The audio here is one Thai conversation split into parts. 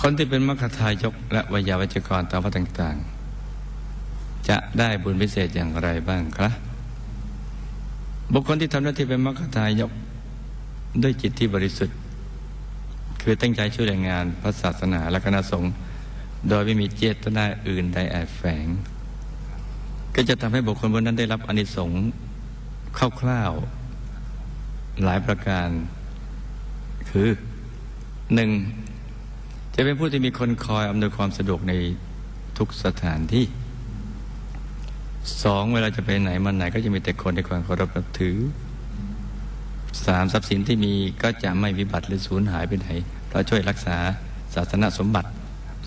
คนที่เป็นมรรคทายกและวิยาวัจกรตามวัดต่าง ๆ จะได้บุญพิเศษอย่างไรบ้างครับบุคคลที่ทำหน้าที่เป็นมรรคทายกด้วยจิตที่บริสุทธิ์ คือตั้งใจช่วยงานพระศาสนาและคณะสงฆ์โดยไม่มีเจตนาอื่นใดแอบแฝง ก็จะทำให้บุคคลบนนั้นได้รับอนิสงส์คร่าวๆหลายประการ คือหนึ่ง จะเป็นผู้ที่มีคนคอยอำนวยความสะดวกในทุกสถานที่สองเวลาจะไปไหนมาไหนก็จะมีแต่คนในความเคารพนับถือสามทรัพย์สินที่มีก็จะไม่วิบัติหรือสูญหายไปไหนเพราะช่วยรักษาศาสนาสมบัติ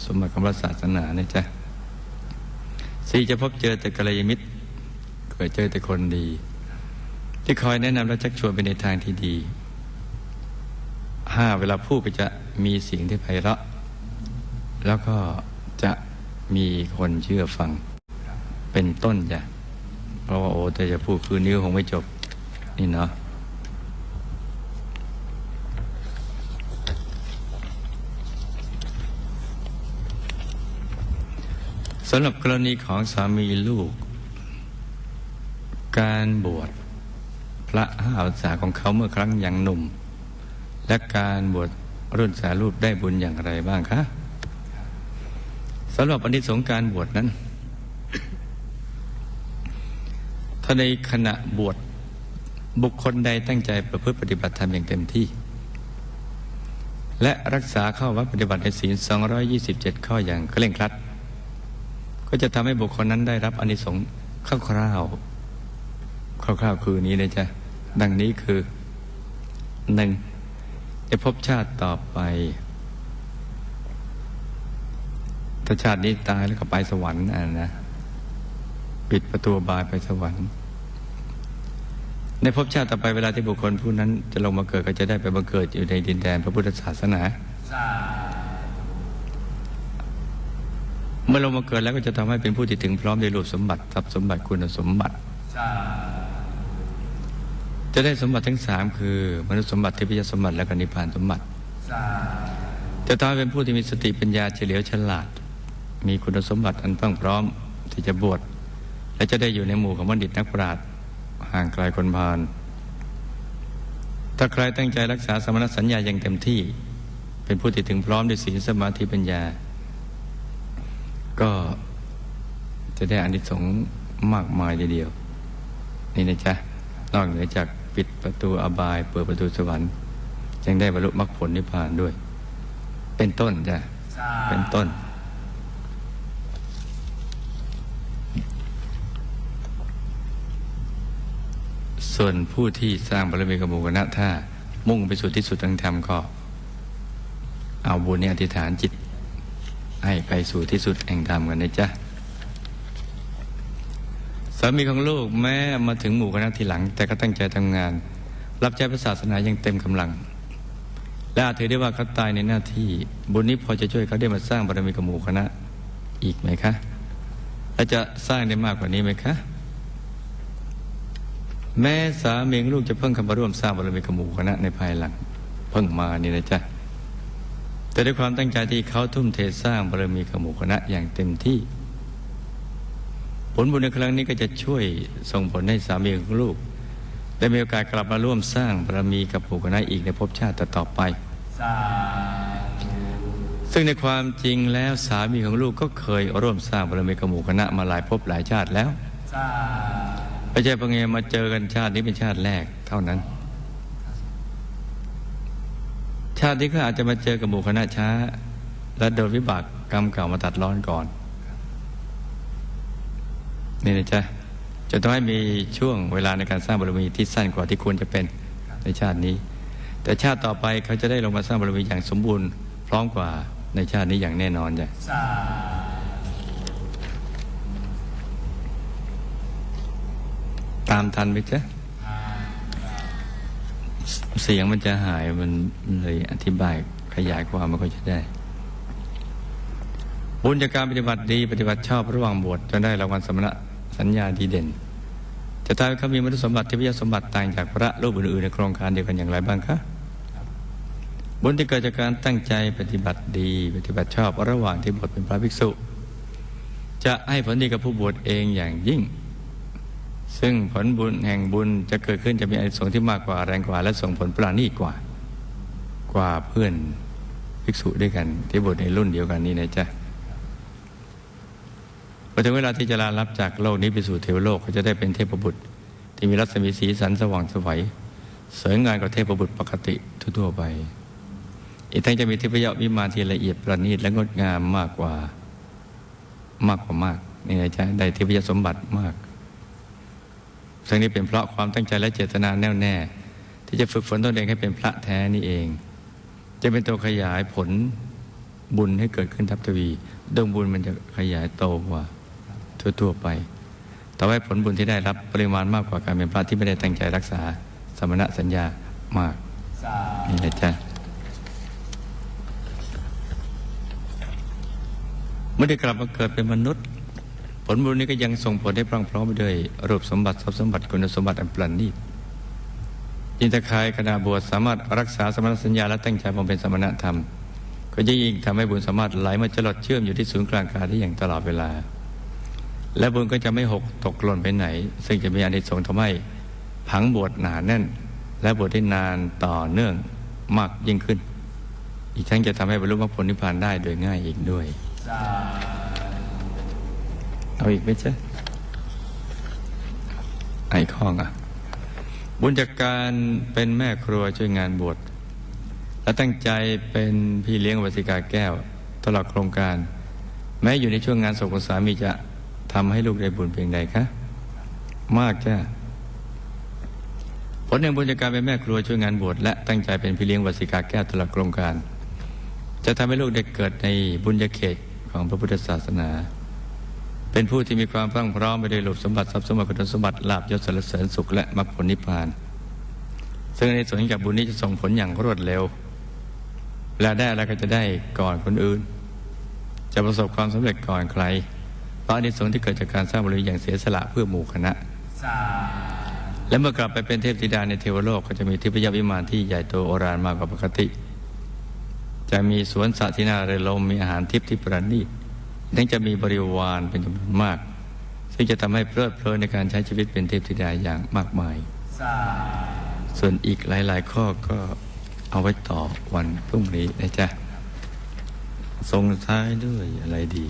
สมบัติของพระศาสนาเนี่ยจ้ะสี่จะพบเจอแต่กัลยาณมิตรเคยเจอแต่คนดี ที่คอยแนะนำและชักชวนไปในทางที่ดีห้าเวลาพูดก็จะมีเสียงที่ไพเราะ แล้วก็จะมีคนเชื่อฟัง เป็นต้นจ้ะเพราะว่าโอ้แต่จะพูดคืนนี้คงไม่จบ นี่เนาะสำหรับกรณีของสามีลูก การบวชพระห้าพรรษาของเขาเมื่อครั้งยังหนุ่ม และการบวชรุ่นสารูปได้บุญอย่างไรบ้างคะ สำหรับอนิสงส์การบวชนั้น ถ้าในขณะบวชบุคคลใดตั้งใจประพฤติปฏิบัติธรรมอย่างเต็มที่ และรักษาข้อวัดปฏิบัติในศีล 227 ข้ออย่างเคร่งครัด ก็จะทำให้บุคคลนั้นได้รับอนิสงส์คร่าวๆคร่าวๆคือนี้นะจ๊ะ ดังนี้คือหนึ่งจะพบชาติต่อไป ถ้าชาตินี้ตายแล้วก็ไปสวรรค์อะนะ ปิดประตูบายไปสวรรค์ในภพชาติต่อไปเวลาที่บุคคลผู้นั้น จะลงมาเกิดก็จะได้ไปบังเกิดอยู่ในดินแดนพระพุทธศาสนา เมื่อลงมาเกิดแล้วก็จะทำให้เป็นผู้ที่ถึงพร้อมในรูปสมบัติทรัพย์สมบัติคุณสมบัติ จะได้สมบัติทั้งสามคือ มนุษย์สมบัติเทพยสมบัติและก็นิพพานสมบัติ จะทำให้เป็นผู้ที่มีสติปัญญาเฉลียวฉลาด มีคุณสมบัติอันพรั่งพร้อมที่จะบวชและจะได้อยู่ในหมู่ของบัณฑิตนักปราชญ์ห่างไกลคนพาลถ้าใครตั้งใจรักษาสมณสัญญาอย่างเต็มที่ เป็นผู้ที่ถึงพร้อมด้วยศีลสมาธิปัญญา ก็จะได้อานิสงส์มากมายทีเดียว นี่นะจ๊ะนอกเหนือจากปิดประตูอบาย เปิดประตูสวรรค์ยังได้บรรลุมรรคผลนิพพานด้วย เป็นต้นจ้ะเป็นต้น ส่วนผู้ที่สร้างบารมีกับหมู่คณะถ้ามุ่งไปสู่ที่สุดทางธรรมก็ เอาบุญนี้อธิษฐานจิต ให้ไปสู่ที่สุดแห่งธรรมกันนะจ๊ะสามีของลูกแม้มาถึงหมู่คณะทีหลัง แต่ก็ตั้งใจทำงาน รับใช้พระศาสนาอย่างเต็มกำลัง และอาจถือได้ว่าเขาตายในหน้าที่ บุญนี้พอจะช่วยเขาได้มาสร้างบารมีกับหมู่คณะอีกไหมคะและจะสร้างได้มากกว่านี้ไหมคะ แม้สามีลูกจะเพิ่งเข้ามาร่วมสร้างบารมีกับหมู่คณะในภายหลังเพิ่งมานี่นะจ๊ะแต่ด้วยความตั้งใจที่เขาทุ่มเทสร้างบารมีกับหมู่คณะอย่างเต็มที่ ผลบุญในครั้งนี้ก็จะช่วยส่งผลให้สามีของลูก ได้มีโอกาสกลับมาร่วมสร้างบารมีกับหมู่คณะอีกในภพชาติต่อไป ซึ่งในความจริงแล้วสามีของลูกก็เคยร่วมสร้างบารมีกับหมู่คณะมาหลายภพหลายชาติแล้ว ไม่ใช่เพียงมาเจอกันชาตินี้เป็นชาติแรกเท่านั้น ชาตินี้ก็อาจจะมาเจอกับหมู่คณะช้า และโดนวิบากกรรมเก่ามาตัดร้อนก่อน นี่นะจ๊ะจะต้องให้มีช่วงเวลาในการสร้างบารมีที่สั้นกว่าที่ควรจะเป็นในชาตินี้ แต่ชาติต่อไปเขาจะได้ลงมาสร้างบารมีอย่างสมบูรณ์ พร้อมกว่าในชาตินี้อย่างแน่นอนจ้ะ ตามทันไหมจ๊ะเสียงมันจะหายมันเลยอธิบายขยายความมันก็จะได้ บุญจากการปฏิบัติดีปฏิบัติชอบระหว่างบวชจนได้รางวัลสมณะสัญญาดีเด่น จะทำให้เขามีมนุษยสมบัติเทพยสมบัติต่างจากพระรูปอื่นๆในโครงการเดียวกันอย่างไรบ้างคะบุญที่เกิดจากการตั้งใจปฏิบัติดี ปฏิบัติชอบระหว่างที่บวชเป็นพระภิกษุ จะให้ผลดีกับผู้บวชเองอย่างยิ่ง ซึ่งผลบุญแห่งบุญจะเกิดขึ้นจะมีอานิสงส์ที่มากกว่าแรงกว่า และส่งผลปราณีกว่า กว่าเพื่อนภิกษุด้วยกัน ที่บวชในรุ่นเดียวกันนี้นะจ๊ะพอถึงเวลาที่จะลาลับจากโลกนี้ไปสู่เทวโลกก็จะได้เป็นเทพบุตร ที่มีรัศมีสีสันสว่างสวัยสวยงามกว่าเทพบุตรปกติทั่วไป อีกทั้งจะมีเทพยวิมานที่ละเอียดประณีตและงดงามมากกว่ามากกว่ามากนี่นะจ๊ะได้เทพยสมบัติมาก ทั้งนี้เป็นเพราะความตั้งใจและเจตนาแน่วแน่ ที่จะฝึกฝนตนเองให้เป็นพระแท้นี่เอง จะเป็นตัวขยายผลบุญให้เกิดขึ้นทับทวีดวงบุญมันจะขยายโตกว่าทั่วๆไปแต่ว่าผลบุญที่ได้รับปริมาณมากกว่าการเป็นพระที่ไม่ได้ตั้งใจรักษาสมณสัญญามากนี่แหละจ้ะเมื่อได้กลับมาเกิดเป็นมนุษย์ ลบุญนี้ก็ยังส่งผลให้พรั่งพร้อมไปด้วยรูปสมบัติทรัพย์สมบัติคุณสมบัติอันประณีตอินทคายขณะบวชสามารถรักษาสมณสัญญาและตั้งใจบำเพ็ญสมณธรรม ก็จะยิ่งทำให้บุญสามารถไหลมาจรดเชื่อมอยู่ที่ศูนย์กลางกายได้อย่างตลอดเวลา และบุญก็จะไม่หกตกหล่นไปไหน ซึ่งจะมีอานิสงส์ทำให้ผังบวชหนาแน่น และบวชได้นานต่อเนื่องมากยิ่งขึ้น อีกทั้งจะทำให้บรรลุมรรคผลนิพพานได้โดยง่ายอีกด้วย เอาอีกไหมจ๊ไอข้องอะ บุญจากการเป็นแม่ครัวช่วยงานบวชและตั้งใจเป็นพี่เลี้ยงวสิกาแก้ว ตลอดโครงการ แม้อยู่ในช่วงงานศพของสามีจะทำให้ลูกได้บุญเพียงใดคะมากจ้ะผลแห่งบุญจากการเป็นแม่ครัวช่วยงานบวชและตั้งใจเป็นพี่เลี้ยงวสิกาแก้วตลอดโครงการ จะทำให้ลูกได้เกิดในบุญญาเขตของพระพุทธศาสนา เป็นผู้ที่มีความพรั่งพร้อมไปด้วยรูปสมบัติทรัพย์สมบัติคุณสมบัติลาบยศสรรเสริญสุขและมรรคผลนิพพาน ซึ่งในส่วนจากบุญนี้จะส่งผลอย่างรวดเร็ว และได้อะไรก็จะได้ก่อนคนอื่น จะประสบความสำเร็จก่อนใคร เพราะอานิสงส์ที่เกิดจากการสร้างบารมีอย่างเสียสละเพื่อหมู่คณะ และเมื่อกลับไปเป็นเทพธิดาในเทวโลกก็จะมีทิพยวิมานที่ใหญ่โตโอฬารมากกว่าปกติ จะมีสวนสัตว์ที่น่าเรลมมีอาหารทิพย์ที่ประณีต ทั้งจะมีบริวารเป็นจำนวนมาก ซึ่งจะทำให้เพลิดเพลินในการใช้ชีวิตเป็นเทพธิดาอย่างมากมาย ส่วนอีกหลาย ๆ ข้อก็เอาไว้ต่อวันพรุ่งนี้นะจ๊ะทรงท้ายด้วยอะไรดี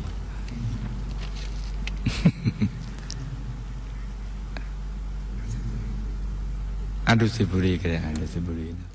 อันดุสิบุรีก็ได้อันดุสิบุรีนะ